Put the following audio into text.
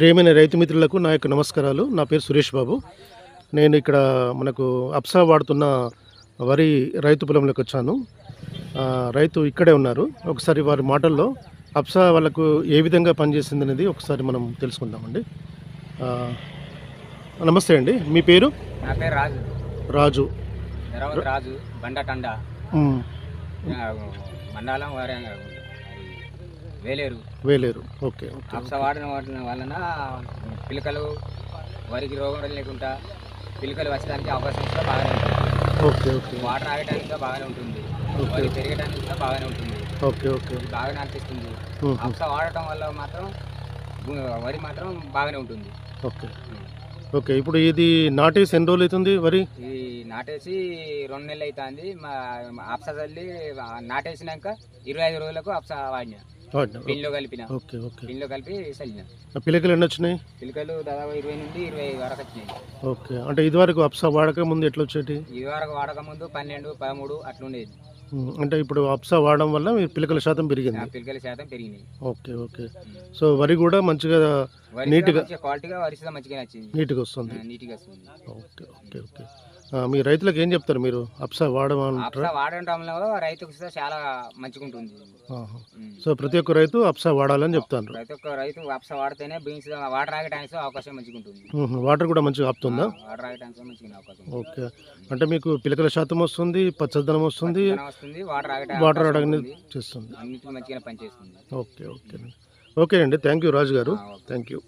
ప్రియమైన రైతు మిత్రులకు నా యొక్క నమస్కారాలు. నా పేరు సురేష్ బాబు. నేను ఇక్కడ మనకు అప్సా వాడుతున్న వరి రైతు పొలంలోకి వచ్చాను. రైతు ఇక్కడే ఉన్నారు. ఒకసారి వారి మాటల్లో అప్సా వాళ్ళకు ఏ విధంగా పనిచేసింది అనేది ఒకసారి మనం తెలుసుకుందామండి. నమస్తే అండి. మీ పేరు? నా పేరు రాజు. రాజు. రాజు. మండలం వేలేరు. వేలేరు. ఓకే అప్స వాడిన వాటిన వలన పిలకలు వరికి రోగం లేకుండా పిలకలు వచ్చడానికి అవకాశం కూడా బాగానే ఉంటుంది. Okay okay. వాటర్ ఆగడానికి కూడా బాగానే ఉంటుంది. వరి పెరగడానికి కూడా బాగానే ఉంటుంది. Okay okay. బాగానే అనిపిస్తుంది. అప్స వాడటం వల్ల మాత్రం వరి మాత్రం బాగానే ఉంటుంది. ఓకే. ఓకే ఇప్పుడు ఇది నాటేసి ఎన్ని రోజులు అవుతుంది వరి? ఇది నాటేసి రెండు నెలలు అవుతుంది. మా మా అప్స చల్లి నాటేసినాక ఇరవై ఐదు రోజులకు అప్స వాడిన. పిల్లో కలిపిన. Okay okay. కలిపి చల్లిన. పిల్లకలు ఎన్ని వచ్చినాయి? పిలకలు దాదాపు ఇరవై నుండి ఇరవై వరకు వచ్చినాయి. ఓకే. అంటే ఇదివరకు అప్సా వాడక ముందు ఎట్లా వచ్చేటి? ఇది వరకు వాడక ముందు పన్నెండు పదమూడు అట్లుండేది అంటే ఇప్పుడు అప్సా వాడడం వల్ల మీ పిల్లకల శాతం పెరిగింది. పిలకల శాతం పెరిగినాయి. Okay okay. సో వరి కూడా మంచిగా వరి నీట్గా- క్వాలిటీగా వరిస మంచిగా వచ్చింది. నీట్గా వస్తుంది. నీట్గా వస్తుంది. Okay okay okay. మీ రైతులకు ఏం చెప్తారు మీరు? అప్సా అప్స వాడమంటారా వాడటంలో రైతుకు చాలా మంచిగా ఉంటుంది ఆహా. సో ప్రతి ఒక్క రైతు అప్సా వాడాలని చెప్తాను ప్రతి ఒక్క రైతు అప్స వాడితేనే బీన్స్ వాటర్ ఆగటానికి అవకాశం మంచిగా ఉంటుంది వాటర్ కూడా మంచిగా ఆపుతుందా? వాటర్ ఆగటానికి మంచిగా అవకాశం ఉంటుంది. ఓకే. అంటే మీకు పిల్లకల శాతం వస్తుంది పచ్చదనం వస్తుంది వాటర్ ఆగటానికి వాటర్ అవకాశం అడగని ఉంటుంది. చేస్తుంది. అన్నిటికీ మంచిగా పనిచేస్తుంది. Okay okay. ఓకే అండి. థ్యాంక్ యూ రాజు గారు. Thank you.